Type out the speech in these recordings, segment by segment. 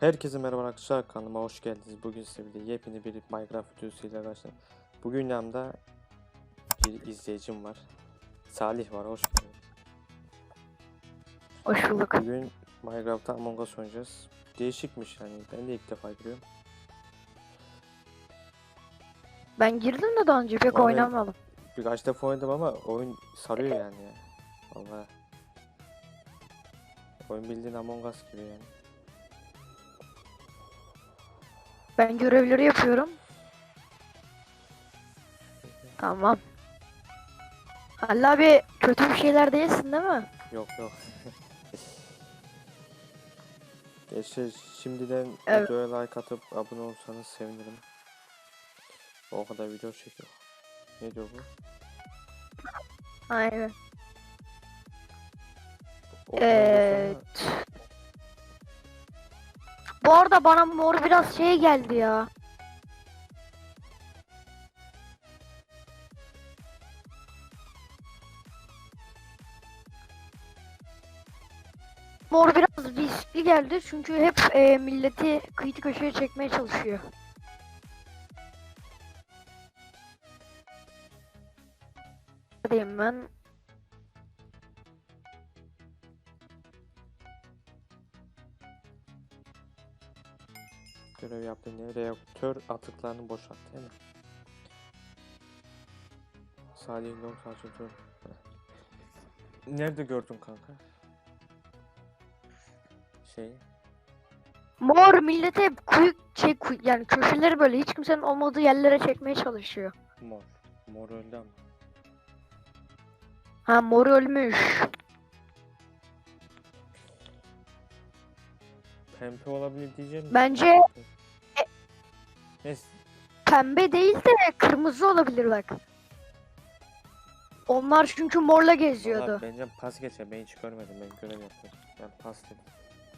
Herkese merhaba arkadaşlar kanalıma hoş geldiniz. Bugün size bir de yepyeni bir Minecraft videosuyla karşınızdayım. Bugün yanımda bir izleyicim var. Salih var, hoş geldin. Hoş bulduk. Bugün Minecraft'ta Among Us oynayacağız. Değişikmiş yani, ben de ilk defa giriyorum. Ben girdim de daha önce pek Vallahi- oynamadım. Birkaç defa oynadım ama oyun sarıyor yani ya. Vallahi. Oyun bildiğin Among Us gibi yani. Ben görevleri yapıyorum. Tamam. Allah abi kötü bir şeyler değilsin değil mi? Yok yok. Gençler şimdiden Evet. videoya like atıp abone olsanız sevinirim. O kadar video çekiyor. Ne diyor bu? Aynen. Evet. Bu arada bana mor biraz şey geldi ya. Mor biraz riskli geldi çünkü hep e, milleti kıyı köşeye çekmeye çalışıyor. Diyeyim ben. görev yaptı ne? Reaktör atıklarını boşalt değil mi? Salih Long Sarjıntı. Nerede gördün kanka? Şey. Mor millete hep kuyu şey, kuy- yani köşeleri böyle hiç kimsenin olmadığı yerlere çekmeye çalışıyor. Mor. Mor öldü ama. Ha mor ölmüş. Pembe olabilir diyeceğim. Bence Neyse. pembe değil de kırmızı olabilir bak. Onlar çünkü morla Valla geziyordu. bence pas geçer. Ben hiç görmedim. Ben görev yapıyorum. Ben pas dedim.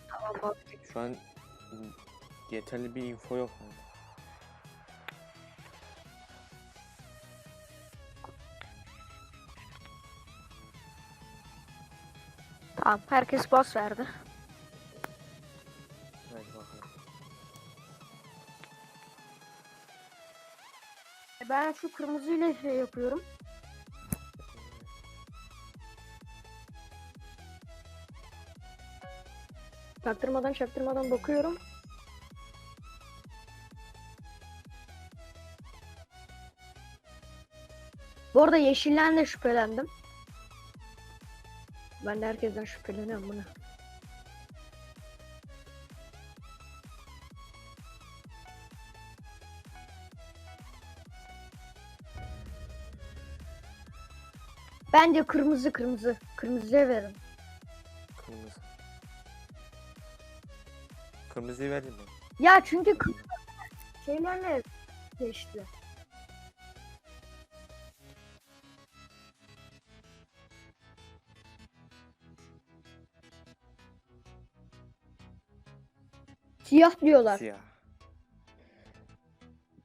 Tamam abi. Şu an yeterli bir info yok. Tamam herkes bas verdi. E, Ben şu kırmızıyla şey yapıyorum. Çaktırmadan çaktırmadan bakıyorum. Bu arada yeşilden de şüphelendim. Ben de herkesten şüpheleniyorum bunu. Bence kırmızı kırmızı. Kırmızıya verin. Kırmızı. Kırmızıyı verdim ben. Ya çünkü kırmızı şeylerle geçti. Siyah diyorlar. Siyah.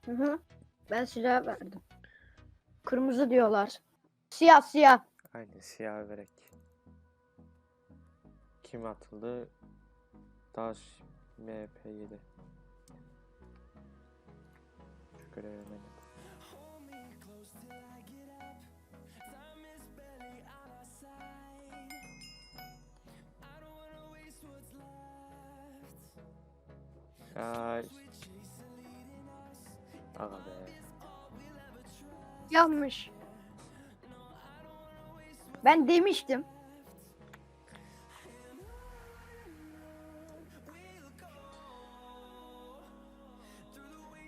Hı hı. Ben silah verdim. Kırmızı diyorlar. Siyah siyah. Aynen siyah vererek. Kim atıldı? Daş MP7. Şu Aga be. Yanmış. Ben demiştim.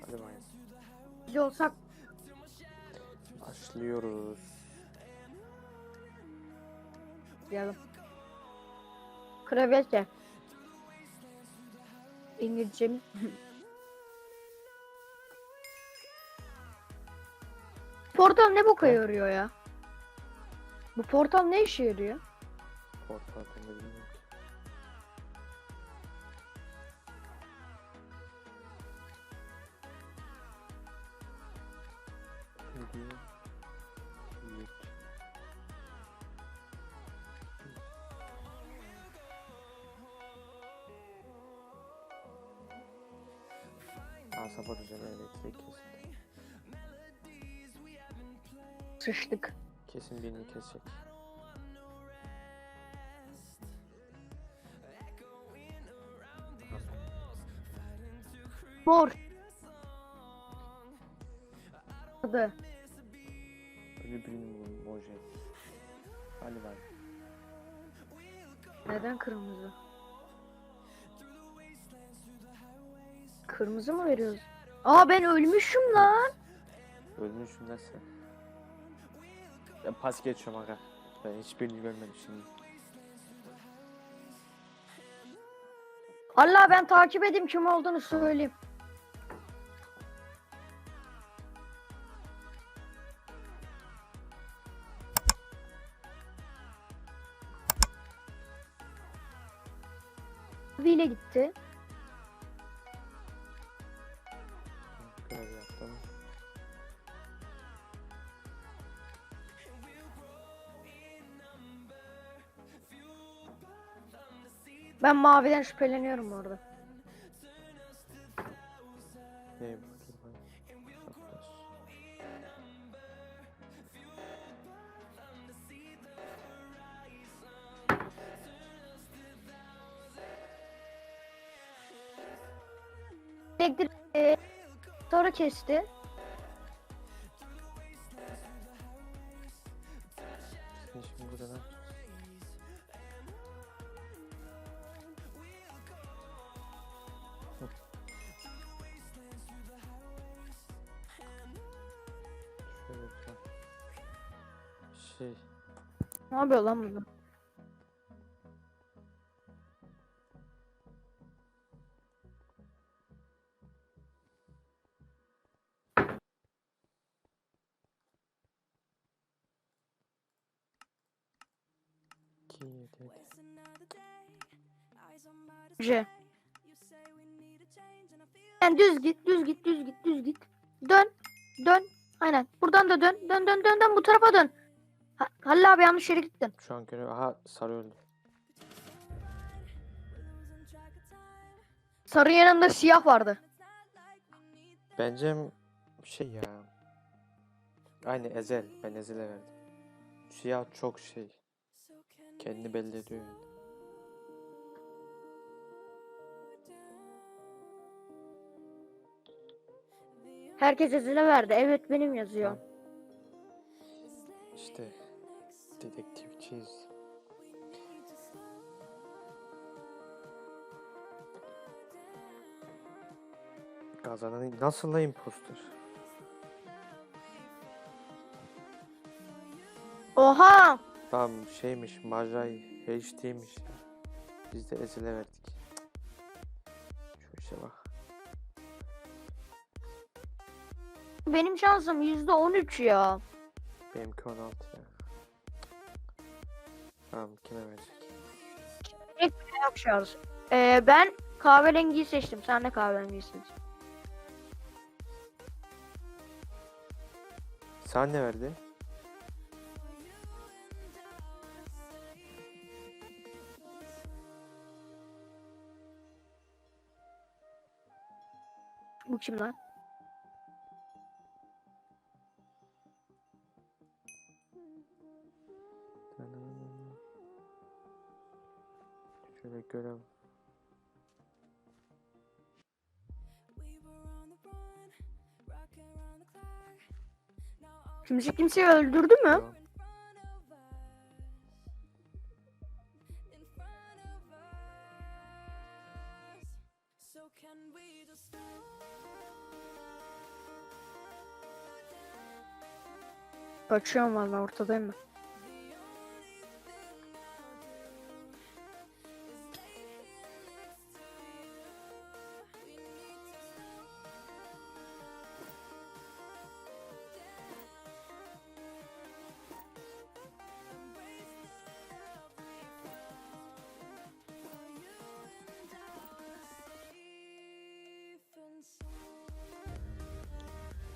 Hadi bakalım. Biz olsak Başlıyoruz. diyelim. Krevete. İngilizcem. portal ne boka yarıyor ya? Bu portal ne işe yarıyor? Portal hakkında Sıçtık. Kesin birini kesecek. Mor. Adı. Ölü birini moje. Hadi bak. Neden kırmızı? Kırmızı mı veriyoruz? Aa ben ölmüşüm lan. Ölmüşsün nasıl? Ben pas geçiyorum aga. Ben hiçbirini görmedim şimdi. Allah ben takip edeyim kim olduğunu söyleyeyim. ile gitti. Ben maviden şüpheleniyorum orada. Ne bakayım ben? Yaklaş. Elektrik e, sonra kesti. Şimdi burada ne Şey, Ne yapıyor lan yedi. J. Yani düz git, düz git, düz git, düz git. Dön, dön. Aynen. Buradan da dön, dön, dön, dön, dön. Bu tarafa dön. Ha, Halil abi yanlış yere gittin. Şu an görev, aha sarı öldü. Sarı yanında siyah vardı. Bence şey ya. Aynı Ezel. Ben Ezel'e verdim. Siyah çok şey. Kendini belli ediyor yani. Herkes ezile verdi. Evet benim yazıyor. İşte dedektifçiyiz. Kazanan nasıl la imposter? Oha! Tamam şeymiş Majay HD'ymiş ya. Biz de Ezel'e verdik. Şu işe bak. Benim şansım %13 ya. Benimki 16 ya. Tamam kime verecek? Yok şans. Ee, ben kahverengiyi seçtim. Sen de kahverengiyi seç. Sen ne verdi? Bu kim lan? Şöyle görev. Kimse kimseyi öldürdü mü? Yok. Kaçıyorum valla ortadayım ben.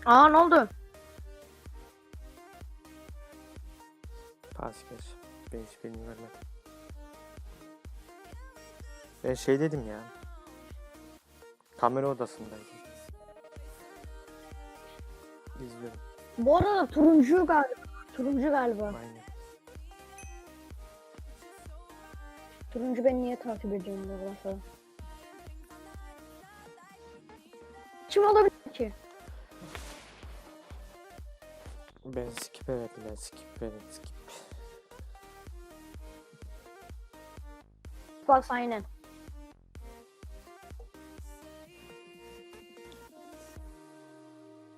Aa ne oldu? Pas geç. Ben hiçbirini vermedim. Ben şey dedim ya. Kamera odasındaydım. izliyorum. Bu arada turuncu galiba. Turuncu galiba. Aynen. Turuncu beni niye takip ediyor buradan sonra? Kim olabilir Ben skip'e verdim ben skip verdim skip. Bas aynen.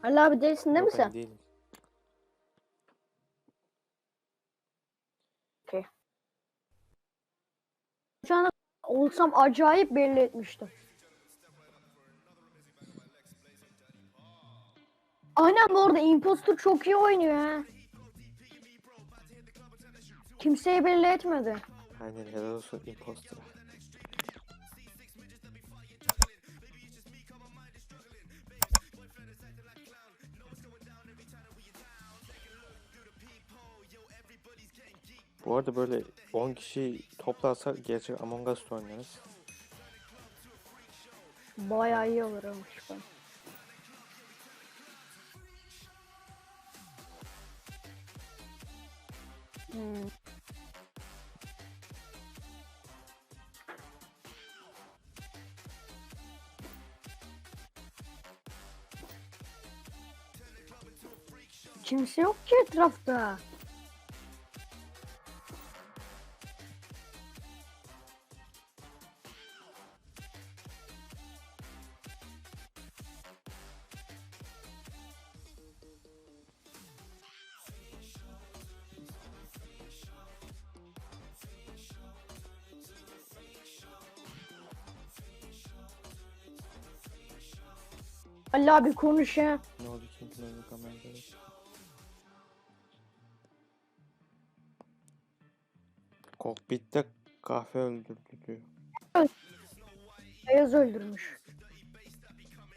Ali abi değilsin değil mi ben sen? değilim. Şu an olsam acayip belli etmiştim. Aynen bu arada imposter çok iyi oynuyor ha. Kimseyi belli etmedi. Aynen helal olsun imposter. Bu arada böyle 10 kişi toplarsak gerçek Among Us'ta oynarız. Bayağı iyi olur olmuş ben. Hmm. Kimse yok ki etrafta. Ali abi konuş ya. Ne oldu ki bilmiyorum kamerada. Kokpitte kahve öldürdü diyor. Beyaz öldürmüş.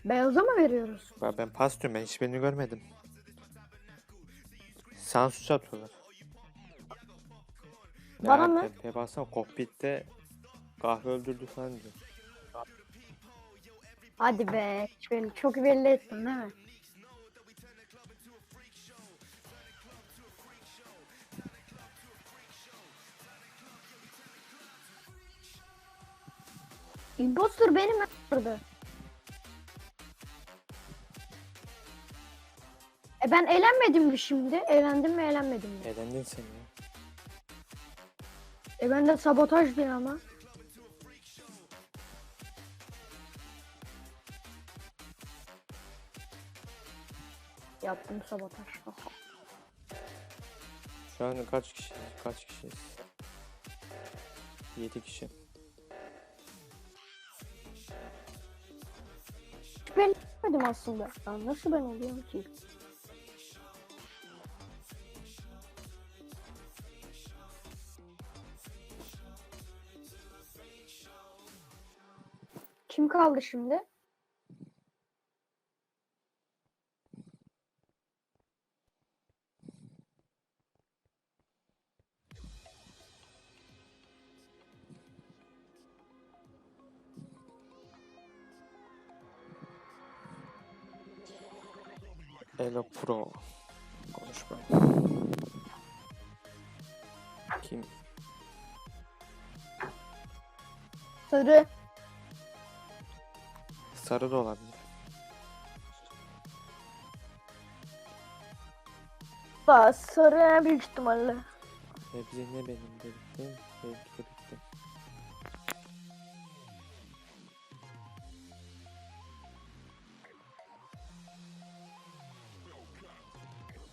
Beyaza mı veriyoruz? Ben, ben pas diyorum ben hiçbirini görmedim. Sansür atıyorlar. Bana mı? Pe, pe baksana kokpitte kahve öldürdü falan diyor. Hadi be. belli- Çok belli ettin değil mi? Imposter benim burada. E ben eğlenmedim mi şimdi? Eğlendim mi eğlenmedim mi? Elendin sen ya. E ben de sabotaj diyor ama. Yaptım sabotaj. Şu an kaç kişi? Kaç kişiyiz? 7 kişi. Ben eğlenmedim aslında. Ya nasıl ben oluyorum ki? Kim kaldı şimdi? Pro. Konuşma. Kim? Sarı. Sarı da olabilir. Bas sarı büyük ihtimalle. Sebze ne benim dedim. Belki de bitti.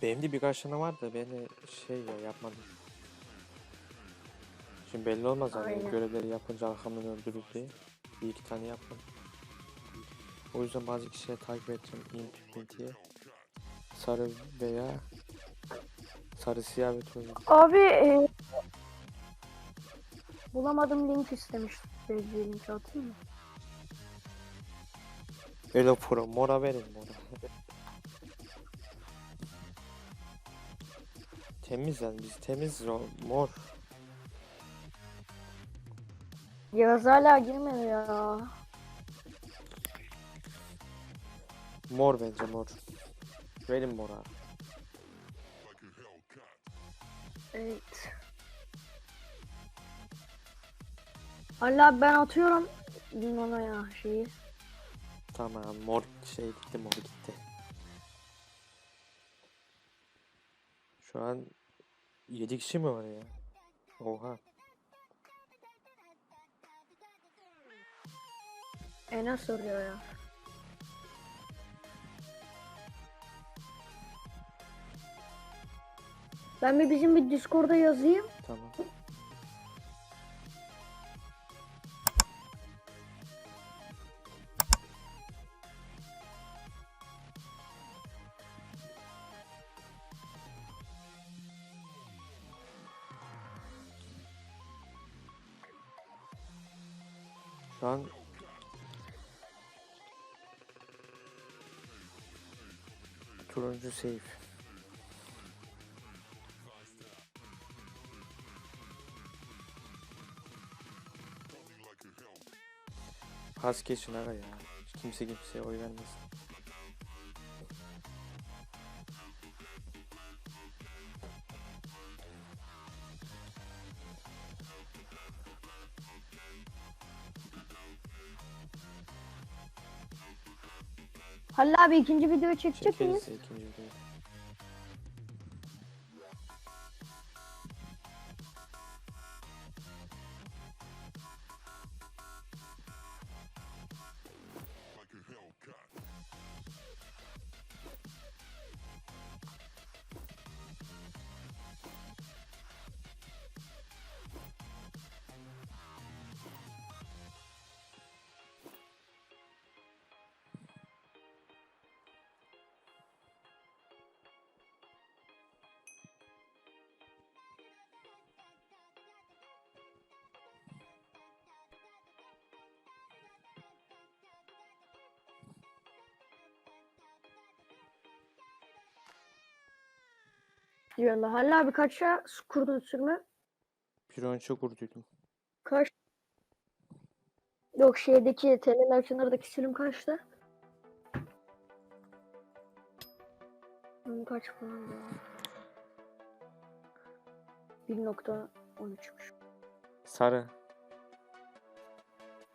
Benim de birkaç tane var da ben de şey ya yapmadım. Şimdi belli olmaz hani Aynen. görevleri yapınca arkamdan öldürür diye. Bir iki tane yapmadım. O yüzden bazı kişileri takip edeceğim int, intiye. Sarı veya sarı siyah ve turuncu. Abi e, bulamadım link istemiş. Bir link atayım mı? Elo Pro mora verin mora. temiz yani biz temiz mor. Yağız hala girmedi ya. Mor bence mor. Verin mora. Evet. Allah abi ben atıyorum. Limona ya şeyi. Tamam mor şey gitti mor gitti. Şu an 7 kişi mi var ya? Oha. Enes soruyor ya. Ben bir bizim bir Discord'a yazayım. Tamam. Turuncu safe. Pas geçin ara ya. Kimse kimseye oy vermesin. Halil abi ikinci video çekecek miyiz? Çekeriz ikinci videoyu. Diyorlar. Halil abi kaça kurdun sürme? Piron çok vurduydum. Kaç? Yok şeydeki teleler kenardaki sürüm kaçtı? Kaç falan ya? 1.13'müş. Sarı.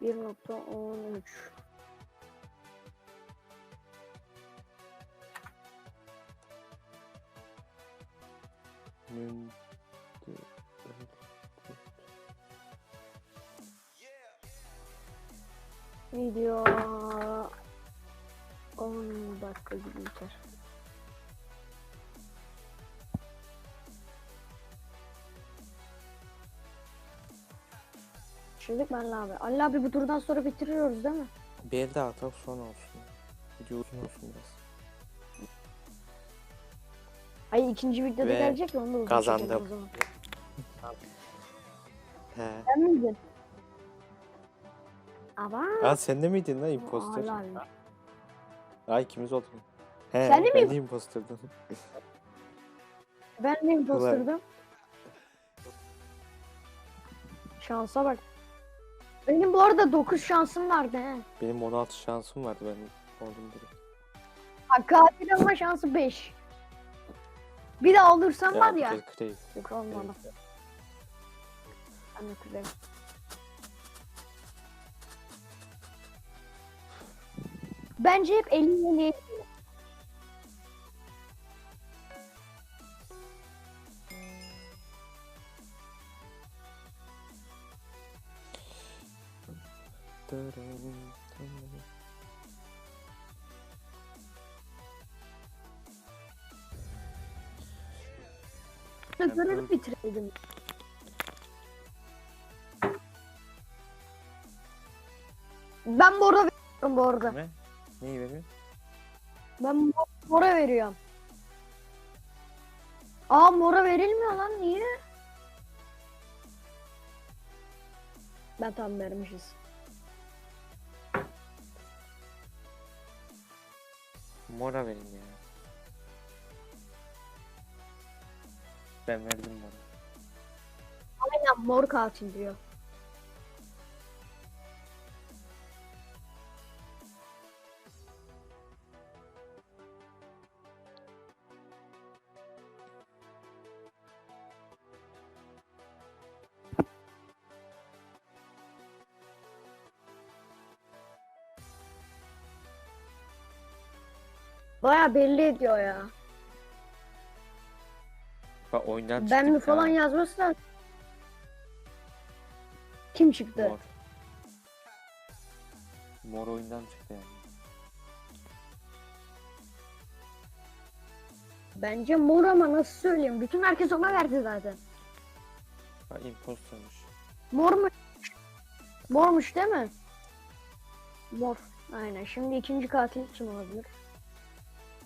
1.13. Video 10 dakika gibi biter. Şimdi ben abi. Ali abi bu turdan sonra bitiriyoruz değil mi? Bir daha atalım sonra olsun. Video uzun olsun biraz. İkinci videoda Ve gelecek ya onu da uzun kazandım. çekelim o zaman. He. Sen miydin? Ama Aa sen de miydin lan imposter? Ali abi. Ay ikimiz olduk. He, Sen de ben mi? de imposterdim. Ben de imposterdüm. Şansa bak. Benim bu arada 9 şansım vardı he. Benim 16 şansım vardı ben oldum direkt. Ha, katil olma şansı 5. Bir de olursan var bir ya. kez Crave. Yok olmadı. Ben de kuzenim. Bence hep 50 50 görevi bitireydim. Ben mora veriyorum bu arada. Ne? Neyi veriyor? Ben mora veriyorum. Aa mora verilmiyor lan niye? Ben tam vermişiz. Mora verin ya. ben verdim bana. Aynen mor katil diyor. Baya belli ediyor ya. Bak oyundan Ben mi falan ya. yazmazsan. Kim çıktı? Mor. Mor oyundan çıktı yani. Bence mor ama nasıl söyleyeyim? Bütün herkes ona verdi zaten. Bak impostermış. Mor mu? Mormuş değil mi? Mor. Aynen. Şimdi ikinci katil kim olabilir?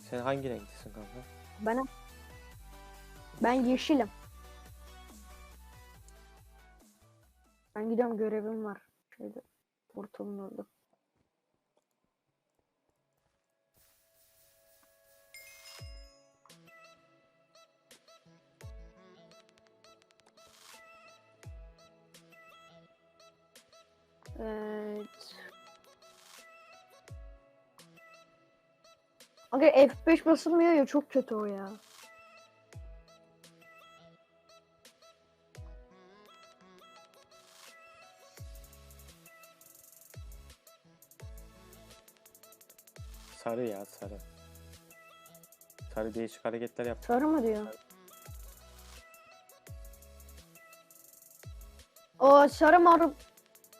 Sen hangi renklisin kanka? Ben ben yeşilim. Ben gidiyorum görevim var. Şöyle portalın orada. Evet. Aga F5 basılmıyor ya çok kötü o ya. Sarı ya sarı. Sarı değişik hareketler yap. Sarı mı diyor? O sarı mor.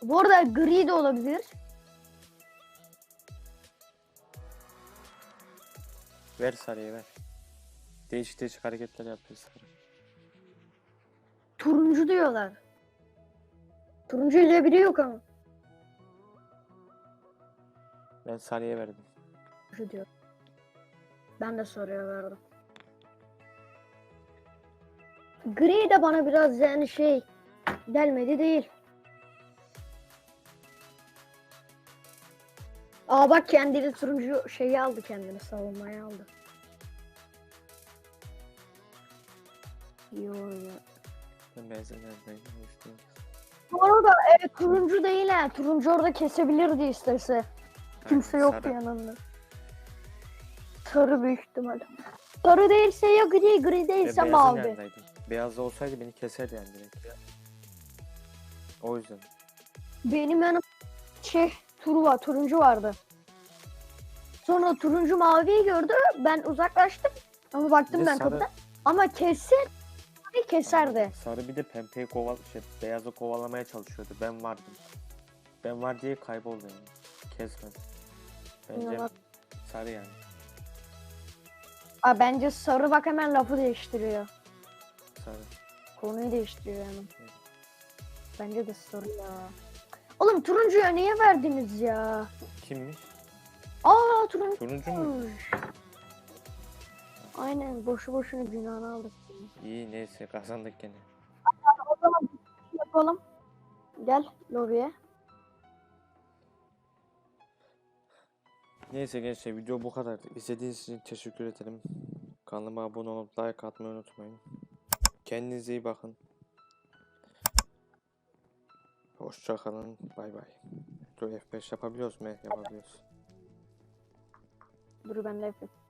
Bu arada gri de olabilir. Ver sarıyı ver. Değişik değişik hareketler yapıyor sarı. Turuncu diyorlar. Turuncu ile biri yok ama. Ben sarıya verdim. Turuncu diyor. Ben de sarıya verdim. Gri de bana biraz yani şey gelmedi değil. Aa bak kendini turuncu şeyi aldı kendini savunmaya aldı. Yo ya. Ben? İşte. Bu arada evet turuncu değil ha. Turuncu orada kesebilirdi istese. Kimse yoktu yanında. Sarı büyük ihtimal. Sarı değilse ya gri, gri değilse beyazın mavi. yanındaydım. Beyaz olsaydı beni keserdi yani direkt. O yüzden. Benim yanım şey turva, turuncu vardı. Sonra turuncu maviyi gördü. Ben uzaklaştım. Ama baktım Bir de ben sarı- kapıdan. Ama kesin mavi keserdi. Sarı bir de pembeyi koval şey, beyazı kovalamaya çalışıyordu. Ben vardım. Ben var diye kayboldu yani. Kesmedi. Bence sarı yani. Aa, bence sarı bak hemen lafı değiştiriyor. Sarı. Konuyu değiştiriyor yani. Bence de sarı ya. Oğlum turuncuya niye verdiniz ya? Kimmiş? Aa turuncu. Turuncu mu? Aynen boşu boşuna günahını aldık. İyi neyse kazandık gene. O zaman yapalım. Gel lobiye. Neyse gençler video bu kadar. İzlediğiniz için teşekkür ederim. Kanalıma abone olup like atmayı unutmayın. Kendinize iyi bakın. Hoşça kalın. Bay bay. Dur F5 yapabiliyoruz mu? Yapabiliyoruz. Dur ben de yapayım.